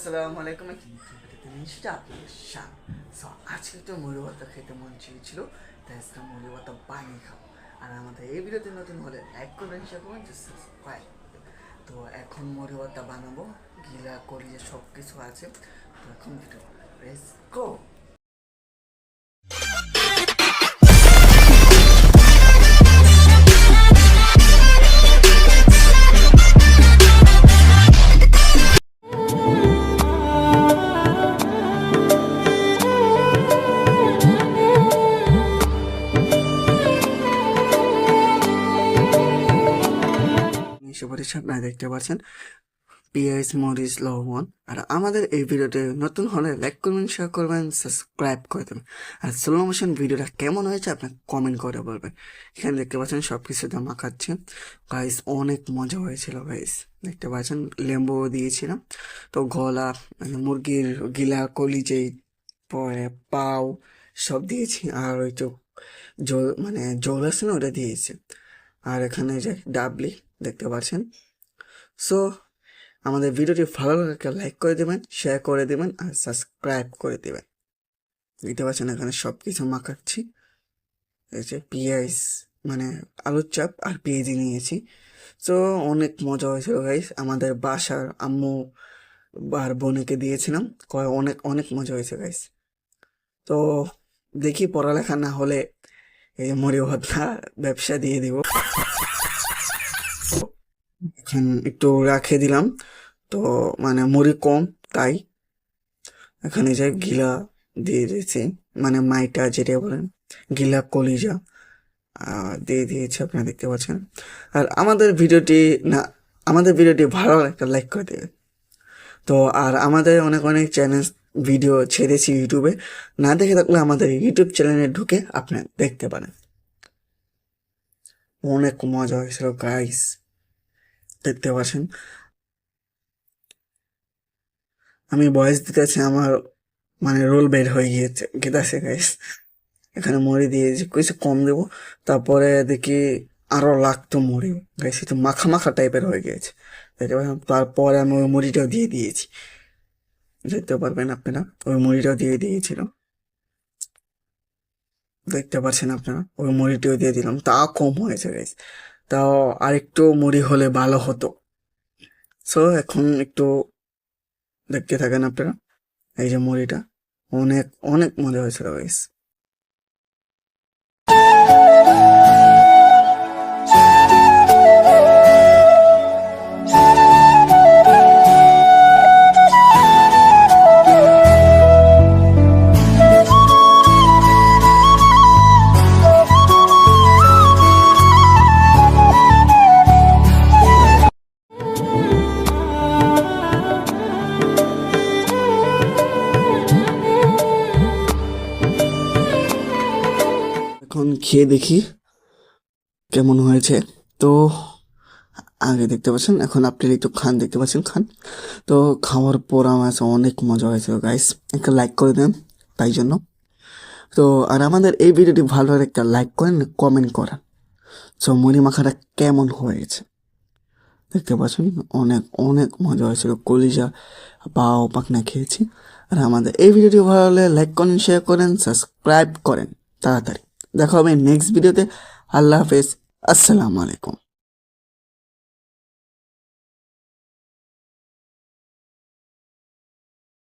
আসসালামু আলাইকুম। সো আজকে তো মুড়ি ভাতা খেতে মন চেয়েছিল, তাই আজকে মুড়ি ভাতা বানিয়ে খাব। আর আমাদের এই ভিডিওতে নতুন হলে লাইক করবেন শেয়ার করবেন সাবস্ক্রাইব তো এখন মুড়ি ভাতা বানাবো, গিলা করি যে সব কিছু আছে। তো এখন ভিডিও লেটস গো সুপারিশ আপনারা দেখতে পাচ্ছেন পিএস মরিস লবণ আর আমাদের এই ভিডিওতে নতুন হলে লাইক করবেন শেয়ার করবেন সাবস্ক্রাইব করে দেবেন। আর স্লো মোশন ভিডিওটা কেমন হয়েছে আপনার কমেন্ট করে বলবেন। এখানে দেখতে পাচ্ছেন সব কিছুতে মাখাচ্ছে। গাইস অনেক মজা হয়েছিল গাইস দেখতে পাচ্ছেন, লেম্বু দিয়েছিলাম। তো গলা মানে মুরগির গিলা কলিজে পরে পাও, সব দিয়েছি। আর ওই তো জল মানে জল আছে না, ওটা দিয়েছি। আর এখানে যে ডাবলি দেখতে পাচ্ছেন সো আমাদের ভিডিওটি ভালো লাগলে লাইক করে দেবেন শেয়ার করে দেবেন আর সাবস্ক্রাইব করে দেবেন। দেখতে পাচ্ছেন এখানে সব কিছু মাখাচ্ছি যে পেঁয়াজ মানে আলুর চাপ আর পেঁয়াজি নিয়েছি। তো অনেক মজা হয়েছিল গাইস আমাদের বাসার আম্মু আর বোনকে দিয়েছিলাম। কয়, অনেক অনেক মজা হয়েছে গাইস তো দেখি পড়ালেখা না হলে এই যে মরি ভদ্রা ব্যবসা দিয়ে দিব। এখন একটু রাখে দিলাম। তো মানে মুড়ি কম তাই। এখানে যে গিলা দিয়ে দিয়েছি মানে মাইটা যেটা বলেন গিলা কলিজা দিয়ে দিয়েছি আপনারা দেখতে পাচ্ছেন। আর আমাদের ভিডিওটি না আমাদের ভিডিওটি ভালো একটা লাইক করে দেবেন। তো আর আমাদের অনেক অনেক চ্যানেল ভিডিও ছেড়েছি ইউটিউবে। না দেখে থাকলে আমাদের ইউটিউব চ্যানেলে ঢুকে আপনি দেখতে পারেন। অনেক মজা হয়েছিল গাইস দেখতে পাচ্ছেন। আমি বয়স দিতেছি, আমার মানে রোল বের হয়ে গিয়েছে। গেতাছে গাইস এখানে মুড়ি দিয়েছি কিছু কম দেবো, তারপরে দেখি আরও লাগতো মুড়ি। গাইস একটু মাখা মাখা টাইপের হয়ে গিয়েছে। তারপরে আমি ওই মুড়িটাও দিয়ে দিয়েছি। দেখতে পারবেন আপনারা, ওই মুড়িটাও দিয়ে দিয়েছিল। দেখতে পাচ্ছেন আপনারা, ওই মুড়িটিও দিয়ে দিলাম। তা কম হয়েছে গাইস তাও আরেকটু মুড়ি হলে ভালো হতো। সো এখন একটু দেখতে থাকেন আপনারা, এই যে মুড়িটা। অনেক অনেক মজা হয়েছিল এখন খেয়ে দেখি কেমন হয়েছে। তো আগে দেখতে পাচ্ছেন, এখন আপনি একটু খান, দেখতে পাচ্ছেন খান। তো খাওয়ার পর আমার অনেক মজা হয়েছে গাইস একটা লাইক করে দেন, তাই জন্য। তো আর আমাদের এই ভিডিওটি ভালো একটা লাইক করেন কমেন্ট করেন। সো মুড়ি মাখাটা কেমন হয়েছে? দেখতে পাচ্ছেন, অনেক অনেক মজা হয়েছিল। কলিজা পাও পাকনা খেয়েছি। আর আমাদের এই ভিডিওটি ভালো হলে লাইক করেন শেয়ার করেন সাবস্ক্রাইব করেন, তাড়াতাড়ি। দেখা হবে নেক্সট ভিডিওতে আল্লাহ হাফেজ। আসসালামু আলাইকুম।